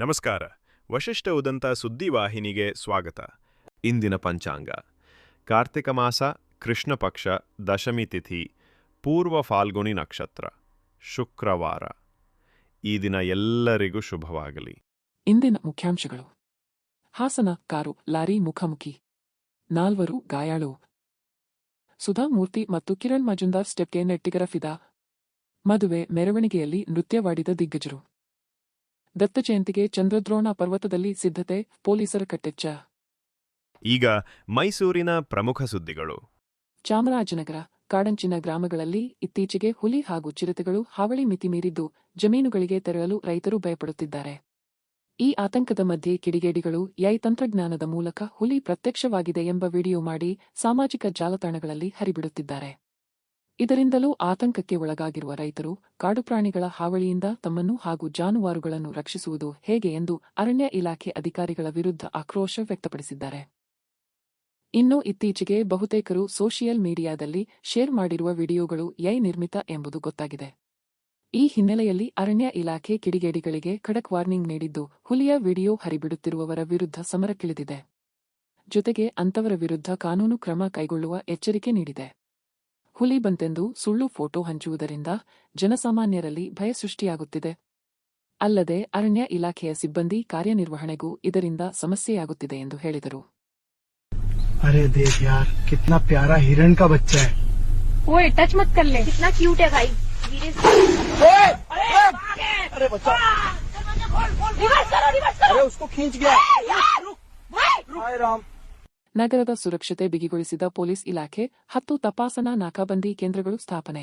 ನಮಸ್ಕಾರ. ವಶಿಷ್ಠ ಉದಂತ ಸುದ್ದಿವಾಹಿನಿಗೆ ಸ್ವಾಗತ. ಇಂದಿನ ಪಂಚಾಂಗ. ಕಾರ್ತಿಕ ಮಾಸ, ಕೃಷ್ಣ ಪಕ್ಷ, ದಶಮಿ ತಿಥಿ, ಪೂರ್ವ ಫಾಲ್ಗುಣಿ ನಕ್ಷತ್ರ, ಶುಕ್ರವಾರ. ಈ ದಿನ ಎಲ್ಲರಿಗೂ ಶುಭವಾಗಲಿ. ಇಂದಿನ ಮುಖ್ಯಾಂಶಗಳು. ಹಾಸನ ಕಾರು ಲಾರಿ ಮುಖಾಮುಖಿ. ನಾಲ್ವರು ಗಾಯಾಳು. ಸುಧಾಮೂರ್ತಿ ಮತ್ತು ಕಿರಣ್ ಮಜುಂದಾರ್ ಸ್ಟೆಪ್ಗೆ ನೆಟ್ಟಿಗರ ಫಿದಾ. ಮದುವೆ, ಮೆರವಣಿಗೆಯಲ್ಲಿ ನೃತ್ಯವಾಡಿದ ದಿಗ್ಗಜರು. ದತ್ತ ಜಯಂತಿಗೆ ಚಂದ್ರದ್ರೋಣ ಪರ್ವತದಲ್ಲಿ ಸಿದ್ಧತೆ ಪೊಲೀಸರ ಕಟ್ಟೆಚ್ಚ. ಈಗ ಮೈಸೂರಿನ ಪ್ರಮುಖ ಸುದ್ದಿಗಳು. ಚಾಮರಾಜನಗರ ಕಾಡಂಚಿನ ಗ್ರಾಮಗಳಲ್ಲಿ ಇತ್ತೀಚೆಗೆ ಹುಲಿ ಹಾಗೂ ಚಿರತೆಗಳು ಹಾವಳಿ ಮಿತಿ ಮೀರಿದ್ದು ಜಮೀನುಗಳಿಗೆ ತೆರಳಲು ರೈತರು ಭಯಪಡುತ್ತಿದ್ದಾರೆ. ಈ ಆತಂಕದ ಮಧ್ಯೆ ಕಿಡಿಗೇಡಿಗಳು ಯೈ ತಂತ್ರಜ್ಞಾನದ ಮೂಲಕ ಹುಲಿ ಪ್ರತ್ಯಕ್ಷವಾಗಿದೆ ಎಂಬ ವಿಡಿಯೋ ಮಾಡಿ ಸಾಮಾಜಿಕ ಜಾಲತಾಣಗಳಲ್ಲಿ ಹರಿಬಿಡುತ್ತಿದ್ದಾರೆ. ಇದರಿಂದಲೂ ಆತಂಕಕ್ಕೆ ಒಳಗಾಗಿರುವ ರೈತರು, ಕಾಡುಪ್ರಾಣಿಗಳ ಹಾವಳಿಯಿಂದ ತಮ್ಮನ್ನು ಹಾಗೂ ಜಾನುವಾರುಗಳನ್ನು ರಕ್ಷಿಸುವುದು ಹೇಗೆ ಎಂದು ಅರಣ್ಯ ಇಲಾಖೆ ಅಧಿಕಾರಿಗಳ ವಿರುದ್ಧ ಆಕ್ರೋಶ ವ್ಯಕ್ತಪಡಿಸಿದ್ದಾರೆ. ಇನ್ನು ಇತ್ತೀಚೆಗೆ ಬಹುತೇಕರು ಸೋಷಿಯಲ್ ಮೀಡಿಯಾದಲ್ಲಿ ಶೇರ್ ಮಾಡಿರುವ ವಿಡಿಯೋಗಳು ಯೈ ನಿರ್ಮಿತ ಎಂಬುದು ಗೊತ್ತಾಗಿದೆ. ಈ ಹಿನ್ನೆಲೆಯಲ್ಲಿ ಅರಣ್ಯ ಇಲಾಖೆ ಕಿಡಿಗೇಡಿಗಳಿಗೆ ಖಡಕ್ ವಾರ್ನಿಂಗ್ ನೀಡಿದ್ದು, ಹುಲಿಯ ವಿಡಿಯೋ ಹರಿಬಿಡುತ್ತಿರುವವರ ವಿರುದ್ಧ ಸಮರಕ್ಕಿಳಿದಿದೆ ಜೊತೆಗೆ ಅಂತವರ ವಿರುದ್ಧ ಕಾನೂನು ಕ್ರಮ ಕೈಗೊಳ್ಳುವ ಎಚ್ಚರಿಕೆ ನೀಡಿದೆ. ಹುಲಿ ಬಂತೆಂದು ಸುಳ್ಳು ಫೋಟೋ ಹಂಚುವುದರಿಂದ ಜನಸಾಮಾನ್ಯರಲ್ಲಿ ಭಯ ಸೃಷ್ಟಿಯಾಗುತ್ತಿದೆ ಅಲ್ಲದೆ ಅರಣ್ಯ ಇಲಾಖೆಯ ಸಿಬ್ಬಂದಿ ಕಾರ್ಯನಿರ್ವಹಣೆಗೂ ಇದರಿಂದ ಸಮಸ್ಯೆಯಾಗುತ್ತಿದೆ ಎಂದು ಹೇಳಿದರು अरे देख यार कितना प्यारा हिरण का बच्चा है ओए टच मत कर ले कितना क्यूट है भाई धीरे से अरे बच्चा रिवर्स करो रिवर्स करो अरे उसको खींच गया यार रुक भाई हाय राम ನಗರದ ಸುರಕ್ಷತೆ ಬಿಗಿಗೊಳಿಸಿದ ಪೊಲೀಸ್ ಇಲಾಖೆ ಹತ್ತು ತಪಾಸಣಾ ನಾಕಾಬಂದಿ ಕೇಂದ್ರಗಳು ಸ್ಥಾಪನೆ.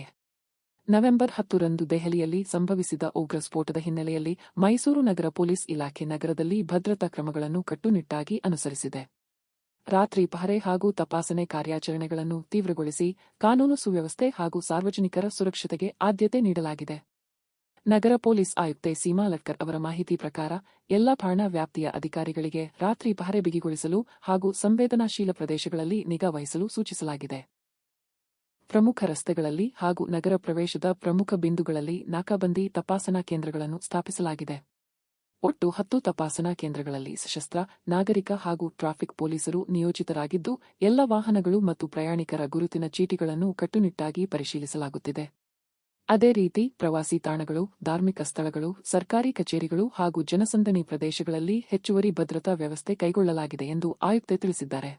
ನವೆಂಬರ್ ಹತ್ತರಂದು ದೆಹಲಿಯಲ್ಲಿ ಸಂಭವಿಸಿದ ಉಗ್ರ ಸ್ಫೋಟದ ಹಿನ್ನೆಲೆಯಲ್ಲಿ ಮೈಸೂರು ನಗರ ಪೊಲೀಸ್ ಇಲಾಖೆ ನಗರದಲ್ಲಿ ಭದ್ರತಾ ಕ್ರಮಗಳನ್ನು ಕಟ್ಟುನಿಟ್ಟಾಗಿ ಅನುಸರಿಸಿದೆ. ರಾತ್ರಿ ಪಹರೆ ಹಾಗೂ ತಪಾಸಣೆ ಕಾರ್ಯಾಚರಣೆಗಳನ್ನು ತೀವ್ರಗೊಳಿಸಿ ಕಾನೂನು ಸುವ್ಯವಸ್ಥೆ ಹಾಗೂ ಸಾರ್ವಜನಿಕರ ಸುರಕ್ಷತೆಗೆ ಆದ್ಯತೆ ನೀಡಲಾಗಿದೆ. ನಗರ ಪೊಲೀಸ್ ಆಯುಕ್ತೆ ಸೀಮಾ ಲಟ್ಕರ್ ಅವರ ಮಾಹಿತಿ ಪ್ರಕಾರ, ಎಲ್ಲ ಠಾಣಾ ವ್ಯಾಪ್ತಿಯ ಅಧಿಕಾರಿಗಳಿಗೆ ರಾತ್ರಿ ಪಹರೆ ಬಿಗಿಗೊಳಿಸಲು ಹಾಗೂ ಸಂವೇದನಾಶೀಲ ಪ್ರದೇಶಗಳಲ್ಲಿ ನಿಗಾ ವಹಿಸಲು ಸೂಚಿಸಲಾಗಿದೆ. ಪ್ರಮುಖ ರಸ್ತೆಗಳಲ್ಲಿ ಹಾಗೂ ನಗರ ಪ್ರವೇಶದ ಪ್ರಮುಖ ಬಿಂದುಗಳಲ್ಲಿ ನಾಕಾಬಂದಿ ತಪಾಸಣಾ ಕೇಂದ್ರಗಳನ್ನು ಸ್ಥಾಪಿಸಲಾಗಿದೆ. ಒಟ್ಟು ಹತ್ತು ತಪಾಸಣಾ ಕೇಂದ್ರಗಳಲ್ಲಿ ಸಶಸ್ತ್ರ, ನಾಗರಿಕ ಹಾಗೂ ಟ್ರಾಫಿಕ್ ಪೊಲೀಸರು ನಿಯೋಜಿತರಾಗಿದ್ದು, ಎಲ್ಲ ವಾಹನಗಳು ಮತ್ತು ಪ್ರಯಾಣಿಕರ ಗುರುತಿನ ಚೀಟಿಗಳನ್ನು ಕಟ್ಟುನಿಟ್ಟಾಗಿ ಪರಿಶೀಲಿಸಲಾಗುತ್ತಿದೆ. ಅದೇ ರೀತಿ ಪ್ರವಾಸಿ ತಾಣಗಳು ಧಾರ್ಮಿಕ ಸ್ಥಳಗಳು ಸರ್ಕಾರಿ ಕಚೇರಿಗಳು ಹಾಗೂ ಜನಸಂದಣಿ ಪ್ರದೇಶಗಳಲ್ಲಿ ಹೆಚ್ಚುವರಿ ಭದ್ರತಾ ವ್ಯವಸ್ಥೆ ಕೈಗೊಳ್ಳಲಾಗಿದೆ ಎಂದು ಆಯುಕ್ತೆ ತಿಳಿಸಿದ್ದಾರೆ.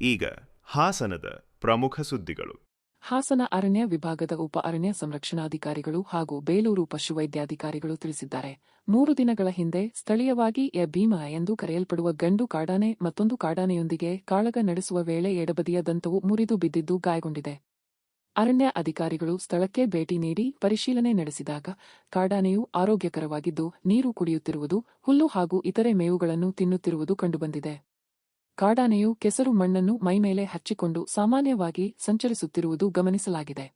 ಈಗ ಹಾಸನದ ಪ್ರಮುಖ ಸುದ್ದಿಗಳು. ಹಾಸನ ಅರಣ್ಯ ವಿಭಾಗದ ಉಪ ಅರಣ್ಯ ಸಂರಕ್ಷಣಾಧಿಕಾರಿಗಳು ಹಾಗೂ ಬೇಲೂರು ಪಶುವೈದ್ಯಾಧಿಕಾರಿಗಳು ತಿಳಿಸಿದ್ದಾರೆ. ಮೂರು ದಿನಗಳ ಹಿಂದೆ ಸ್ಥಳೀಯವಾಗಿ ಎ ಭೀಮಾ ಎಂದು ಕರೆಯಲ್ಪಡುವ ಗಂಡು ಕಾಡಾನೆ ಮತ್ತೊಂದು ಕಾಡಾನೆಯೊಂದಿಗೆ ಕಾಳಗ ನಡೆಸುವ ವೇಳೆ ಎಡಬದಿಯ ದಂತವು ಮುರಿದು ಬಿದ್ದಿದ್ದು ಗಾಯಗೊಂಡಿದೆ. ಅರಣ್ಯ ಅಧಿಕಾರಿಗಳು ಸ್ಥಳಕ್ಕೆ ಭೇಟಿ ನೀಡಿ ಪರಿಶೀಲನೆ ನಡೆಸಿದಾಗ ಕಾಡಾನೆಯು ಆರೋಗ್ಯಕರವಾಗಿದ್ದು ನೀರು ಕುಡಿಯುತ್ತಿರುವುದು, ಹುಲ್ಲು ಹಾಗೂ ಇತರೆ ಮೇವುಗಳನ್ನು ತಿನ್ನುತ್ತಿರುವುದು ಕಂಡುಬಂದಿದೆ. ಕಾಡಾನೆಯು ಕೆಸರು ಮಣ್ಣನ್ನು ಮೈಮೇಲೆ ಹಚ್ಚಿಕೊಂಡು ಸಾಮಾನ್ಯವಾಗಿ ಸಂಚರಿಸುತ್ತಿರುವುದು ಗಮನಿಸಲಾಗಿದೆ.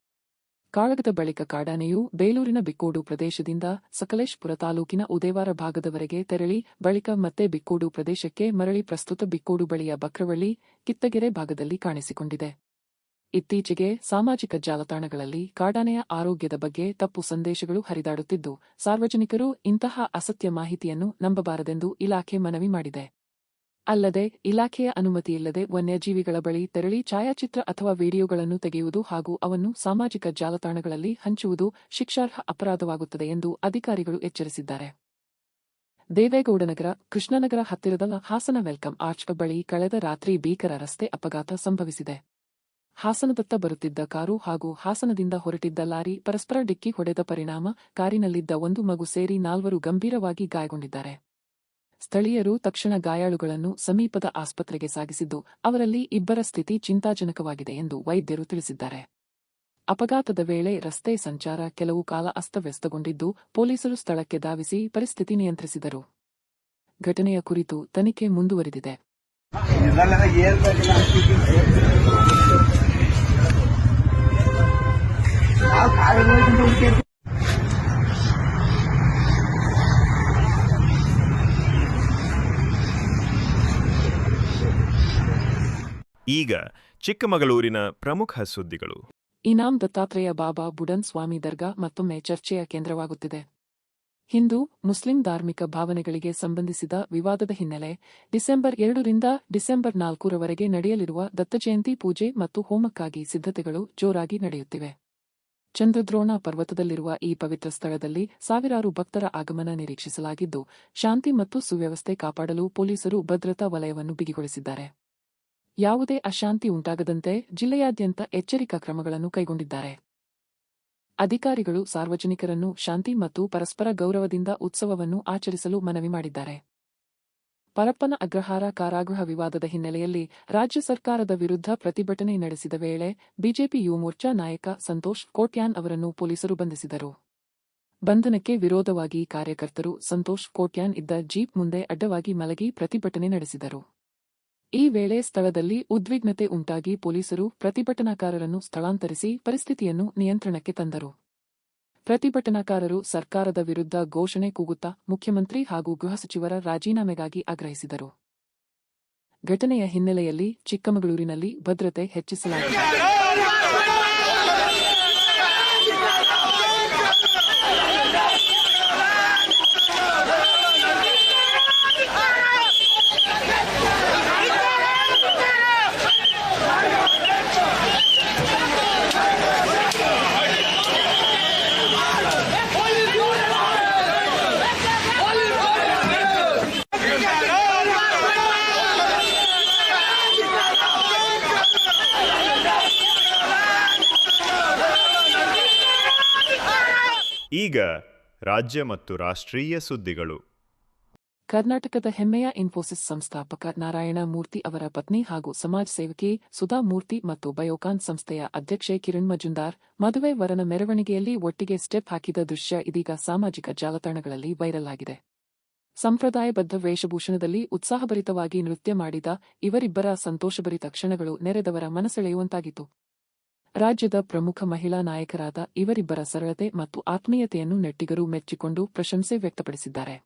ಕಾಳಗದ ಬಳಿಕ ಕಾಡಾನೆಯು ಬೇಲೂರಿನ ಬಿಕ್ಕೋಡು ಪ್ರದೇಶದಿಂದ ಸಕಲೇಶ್ಪುರ ತಾಲೂಕಿನ ಉದೇವಾರ ಭಾಗದವರೆಗೆ ತೆರಳಿ, ಬಳಿಕ ಮತ್ತೆ ಬಿಕ್ಕೋಡು ಪ್ರದೇಶಕ್ಕೆ ಮರಳಿ ಪ್ರಸ್ತುತ ಬಿಕ್ಕೋಡು ಬಳಿಯ ಬಕ್ರವಳ್ಳಿ, ಕಿತ್ತಗೆರೆ ಭಾಗದಲ್ಲಿ ಕಾಣಿಸಿಕೊಂಡಿದೆ. ಇತ್ತೀಚೆಗೆ ಸಾಮಾಜಿಕ ಜಾಲತಾಣಗಳಲ್ಲಿ ಕಾಡಾನೆಯ ಆರೋಗ್ಯದ ಬಗ್ಗೆ ತಪ್ಪು ಸಂದೇಶಗಳು ಹರಿದಾಡುತ್ತಿದ್ದು, ಸಾರ್ವಜನಿಕರು ಇಂತಹ ಅಸತ್ಯ ಮಾಹಿತಿಯನ್ನು ನಂಬಬಾರದೆಂದು ಇಲಾಖೆ ಮನವಿ ಮಾಡಿದೆ. ಅಲ್ಲದೆ, ಇಲಾಖೆಯ ಅನುಮತಿಯಿಲ್ಲದೆ ವನ್ಯಜೀವಿಗಳ ಬಳಿ ತೆರಳಿ ಛಾಯಾಚಿತ್ರ ಅಥವಾ ವಿಡಿಯೋಗಳನ್ನು ತೆಗೆಯುವುದು ಹಾಗೂ ಅವನ್ನು ಸಾಮಾಜಿಕ ಜಾಲತಾಣಗಳಲ್ಲಿ ಹಂಚುವುದು ಶಿಕ್ಷಾರ್ಹ ಅಪರಾಧವಾಗುತ್ತದೆ ಎಂದು ಅಧಿಕಾರಿಗಳು ಎಚ್ಚರಿಸಿದ್ದಾರೆ. ದೇವೇಗೌಡನಗರ, ಕೃಷ್ಣನಗರ ಹತ್ತಿರದ ಹಾಸನ ವೆಲ್ಕಮ್ ಆರ್ಚ್ ಬಳಿ ಕಳೆದ ರಾತ್ರಿ ಭೀಕರ ರಸ್ತೆ ಅಪಘಾತ ಸಂಭವಿಸಿದೆ. ಹಾಸನದತ್ತ ಬರುತ್ತಿದ್ದ ಕಾರು ಹಾಗೂ ಹಾಸನದಿಂದ ಹೊರಟಿದ್ದ ಲಾರಿ ಪರಸ್ಪರ ಡಿಕ್ಕಿ ಹೊಡೆದ ಪರಿಣಾಮ ಕಾರಿನಲ್ಲಿದ್ದ ಒಂದು ಮಗು ಸೇರಿ ನಾಲ್ವರು ಗಂಭೀರವಾಗಿ ಗಾಯಗೊಂಡಿದ್ದಾರೆ. ಸ್ಥಳೀಯರು ತಕ್ಷಣ ಗಾಯಾಳುಗಳನ್ನು ಸಮೀಪದ ಆಸ್ಪತ್ರೆಗೆ ಸಾಗಿಸಿದ್ದು, ಅವರಲ್ಲಿ ಇಬ್ಬರ ಸ್ಥಿತಿ ಚಿಂತಾಜನಕವಾಗಿದೆ ಎಂದು ವೈದ್ಯರು ತಿಳಿಸಿದ್ದಾರೆ. ಅಪಘಾತದ ವೇಳೆ ರಸ್ತೆ ಸಂಚಾರ ಕೆಲವು ಕಾಲ ಅಸ್ತವ್ಯಸ್ತಗೊಂಡಿದ್ದು, ಪೊಲೀಸರು ಸ್ಥಳಕ್ಕೆ ಧಾವಿಸಿ ಪರಿಸ್ಥಿತಿ ನಿಯಂತ್ರಿಸಿದರು. ಘಟನೆಯ ಕುರಿತು ತನಿಖೆ ಮುಂದುವರಿದಿದೆ. ಈಗ ಚಿಕ್ಕಮಗಳೂರಿನ ಪ್ರಮುಖ ಸುದ್ದಿಗಳು. ಇನಾಮ್ ದತ್ತಾತ್ರೇಯ ಬಾಬಾ ಬುಡನ್ ಸ್ವಾಮಿ ದರ್ಗಾ ಮತ್ತೊಮ್ಮೆ ಚರ್ಚೆಯ ಕೇಂದ್ರವಾಗುತ್ತಿದೆ. ಹಿಂದೂ, ಮುಸ್ಲಿಂ ಧಾರ್ಮಿಕ ಭಾವನೆಗಳಿಗೆ ಸಂಬಂಧಿಸಿದ ವಿವಾದದ ಹಿನ್ನೆಲೆ ಡಿಸೆಂಬರ್ ಎರಡರಿಂದ ಡಿಸೆಂಬರ್ ನಾಲ್ಕರವರೆಗೆ ನಡೆಯಲಿರುವ ದತ್ತಜಯಂತಿ ಪೂಜೆ ಮತ್ತು ಹೋಮಕ್ಕಾಗಿ ಸಿದ್ಧತೆಗಳು ಜೋರಾಗಿ ನಡೆಯುತ್ತಿವೆ. ಚಂದ್ರದ್ರೋಣ ಪರ್ವತದಲ್ಲಿರುವ ಈ ಪವಿತ್ರ ಸ್ಥಳದಲ್ಲಿ ಸಾವಿರಾರು ಭಕ್ತರ ಆಗಮನ ನಿರೀಕ್ಷಿಸಲಾಗಿದ್ದು, ಶಾಂತಿ ಮತ್ತು ಸುವ್ಯವಸ್ಥೆ ಕಾಪಾಡಲು ಪೊಲೀಸರು ಭದ್ರತಾ ವಲಯವನ್ನು ಬಿಗಿಗೊಳಿಸಿದ್ದಾರೆ. ಯಾವುದೇ ಅಶಾಂತಿ ಉಂಟಾಗದಂತೆ ಜಿಲ್ಲೆಯಾದ್ಯಂತ ಎಚ್ಚರಿಕಾ ಕ್ರಮಗಳನ್ನು ಕೈಗೊಂಡಿದ್ದಾರೆ. ಅಧಿಕಾರಿಗಳು ಸಾರ್ವಜನಿಕರನ್ನು ಶಾಂತಿ ಮತ್ತು ಪರಸ್ಪರ ಗೌರವದಿಂದ ಉತ್ಸವವನ್ನು ಆಚರಿಸಲು ಮನವಿ ಮಾಡಿದ್ದಾರೆ. ಪರಪ್ಪನ ಅಗ್ರಹಾರ ಕಾರಾಗೃಹ ವಿವಾದದ ಹಿನ್ನೆಲೆಯಲ್ಲಿ ರಾಜ್ಯ ಸರ್ಕಾರದ ವಿರುದ್ಧ ಪ್ರತಿಭಟನೆ ನಡೆಸಿದ ವೇಳೆ ಬಿಜೆಪಿ ಯುವ ಮೋರ್ಚಾ ನಾಯಕ ಸಂತೋಷ್ ಕೋಟ್ಯಾನ್ ಅವರನ್ನು ಪೊಲೀಸರು ಬಂಧಿಸಿದರು. ಬಂಧನಕ್ಕೆ ವಿರೋಧವಾಗಿ ಕಾರ್ಯಕರ್ತರು ಸಂತೋಷ್ ಕೋಟ್ಯಾನ್ ಇದ್ದ ಜೀಪ್ ಮುಂದೆ ಅಡ್ಡವಾಗಿ ಮಲಗಿ ಪ್ರತಿಭಟನೆ ನಡೆಸಿದರು. ಈ ವೇಳೆ ಸ್ಥಳದಲ್ಲಿ ಉದ್ವಿಗ್ನತೆ ಉಂಟಾಗಿ ಪೊಲೀಸರು ಪ್ರತಿಭಟನಾಕಾರರನ್ನು ಸ್ಥಳಾಂತರಿಸಿ ಪರಿಸ್ಥಿತಿಯನ್ನು ನಿಯಂತ್ರಣಕ್ಕೆ ತಂದರು. ಪ್ರತಿಭಟನಾಕಾರರು ಸರ್ಕಾರದ ವಿರುದ್ಧ ಘೋಷಣೆ ಕೂಗುತ್ತಾ ಮುಖ್ಯಮಂತ್ರಿ ಹಾಗೂ ಗೃಹ ಸಚಿವರ ರಾಜೀನಾಮೆಗಾಗಿ ಆಗ್ರಹಿಸಿದರು. ಘಟನೆಯ ಹಿನ್ನೆಲೆಯಲ್ಲಿ ಚಿಕ್ಕಮಗಳೂರಿನಲ್ಲಿ ಭದ್ರತೆ ಹೆಚ್ಚಿಸಲಾಗಿದೆ. ರಾಜ್ಯ ಮತ್ತು ರಾಷ್ಟ್ರೀಯ ಸುದ್ದಿಗಳು. ಕರ್ನಾಟಕದ ಹೆಮ್ಮೆಯ ಇನ್ಫೋಸಿಸ್ ಸಂಸ್ಥಾಪಕ ನಾರಾಯಣ ಮೂರ್ತಿ ಅವರ ಪತ್ನಿ ಹಾಗೂ ಸಮಾಜ ಸೇವಕಿ ಸುಧಾ ಮೂರ್ತಿ ಮತ್ತು ಬಯೋಕಾನ್ ಸಂಸ್ಥೆಯ ಅಧ್ಯಕ್ಷೆ ಕಿರಣ್ ಮಜುಂದಾರ್ ಮದುವೆ ವರನ ಮೆರವಣಿಗೆಯಲ್ಲಿ ಒಟ್ಟಿಗೆ ಸ್ಟೆಪ್ ಹಾಕಿದ ದೃಶ್ಯ ಇದೀಗ ಸಾಮಾಜಿಕ ಜಾಲತಾಣಗಳಲ್ಲಿ ವೈರಲ್ ಆಗಿದೆ. ಸಂಪ್ರದಾಯಬದ್ಧ ವೇಷಭೂಷಣದಲ್ಲಿ ಉತ್ಸಾಹಭರಿತವಾಗಿ ನೃತ್ಯ ಮಾಡಿದ ಇವರಿಬ್ಬರ ಸಂತೋಷಭರಿತ ಕ್ಷಣಗಳು ನೆರೆದವರ ಮನಸೆಳೆಯುವಂತಾಗಿತ್ತು. ರಾಜ್ಯದ ಪ್ರಮುಖ ಮಹಿಳಾ ನಾಯಕರಾದ ಇವರಿಬ್ಬರ ಸರಳತೆ ಮತ್ತು ಆತ್ಮೀಯತೆಯನ್ನು ನೆಟ್ಟಿಗರು ಮೆಚ್ಚಿಕೊಂಡು ಪ್ರಶಂಸೆ ವ್ಯಕ್ತಪಡಿಸಿದ್ದಾರೆ.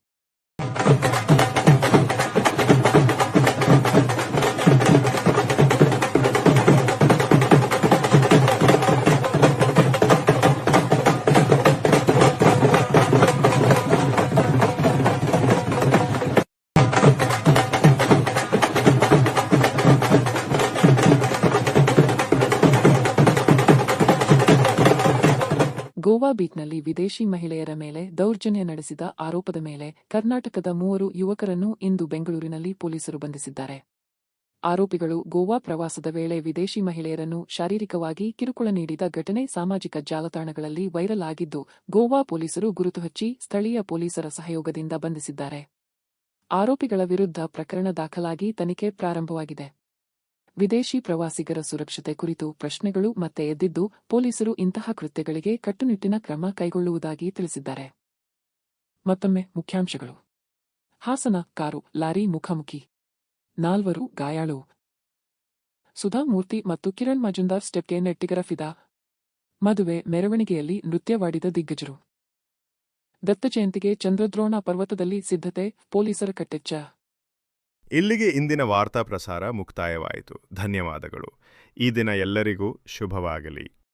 ಗೋವಾ ಬೀಟ್ನಲ್ಲಿ ವಿದೇಶಿ ಮಹಿಳೆಯರ ಮೇಲೆ ದೌರ್ಜನ್ಯ ನಡೆಸಿದ ಆರೋಪದ ಮೇಲೆ ಕರ್ನಾಟಕದ ಮೂವರು ಯುವಕರನ್ನು ಇಂದು ಬೆಂಗಳೂರಿನಲ್ಲಿ ಪೊಲೀಸರು ಬಂಧಿಸಿದ್ದಾರೆ. ಆರೋಪಿಗಳು ಗೋವಾ ಪ್ರವಾಸದ ವೇಳೆ ವಿದೇಶಿ ಮಹಿಳೆಯರನ್ನು ಶಾರೀರಿಕವಾಗಿ ಕಿರುಕುಳ ನೀಡಿದ ಘಟನೆ ಸಾಮಾಜಿಕ ಜಾಲತಾಣಗಳಲ್ಲಿ ವೈರಲ್ ಆಗಿದ್ದು, ಗೋವಾ ಪೊಲೀಸರು ಗುರುತು ಹಚ್ಚಿ ಸ್ಥಳೀಯ ಪೊಲೀಸರ ಸಹಯೋಗದಿಂದ ಬಂಧಿಸಿದ್ದಾರೆ. ಆರೋಪಿಗಳ ವಿರುದ್ಧ ಪ್ರಕರಣ ದಾಖಲಾಗಿ ತನಿಖೆ ಪ್ರಾರಂಭವಾಗಿದೆ. ವಿದೇಶಿ ಪ್ರವಾಸಿಗರ ಸುರಕ್ಷತೆ ಕುರಿತು ಪ್ರಶ್ನೆಗಳು ಮತ್ತೆ ಎದ್ದಿದ್ದು ಪೊಲೀಸರು ಇಂತಹ ಕೃತ್ಯಗಳಿಗೆ ಕಟ್ಟುನಿಟ್ಟಿನ ಕ್ರಮ ಕೈಗೊಳ್ಳುವುದಾಗಿ ತಿಳಿಸಿದ್ದಾರೆ. ಮತ್ತೊಮ್ಮೆ ಮುಖ್ಯಾಂಶಗಳು. ಹಾಸನ ಕಾರು, ಲಾರಿ ಮುಖಾಮುಖಿ. ನಾಲ್ವರು ಗಾಯಾಳು. ಸುಧಾಮೂರ್ತಿ ಮತ್ತು ಕಿರಣ್ ಮಜುಂದಾರ್ ಸ್ಟೆಪ್ಗೆ ನೆಟ್ಟಿಗರ ಫಿದಾ. ಮದುವೆ, ಮೆರವಣಿಗೆಯಲ್ಲಿ ನೃತ್ಯವಾಡಿದ ದಿಗ್ಗಜರು. ದತ್ತ ಜಯಂತಿಗೆ ಚಂದ್ರದ್ರೋಣ ಪರ್ವತದಲ್ಲಿ ಸಿದ್ಧತೆ, ಪೊಲೀಸರ ಕಟ್ಟೆಚ್ಚ. ಇಲ್ಲಿಗೆ ಇಂದಿನ ವಾರ್ತಾ ಪ್ರಸಾರ ಮುಕ್ತಾಯವಾಯಿತು. ಧನ್ಯವಾದಗಳು. ಈ ದಿನ ಎಲ್ಲರಿಗೂ ಶುಭವಾಗಲಿ.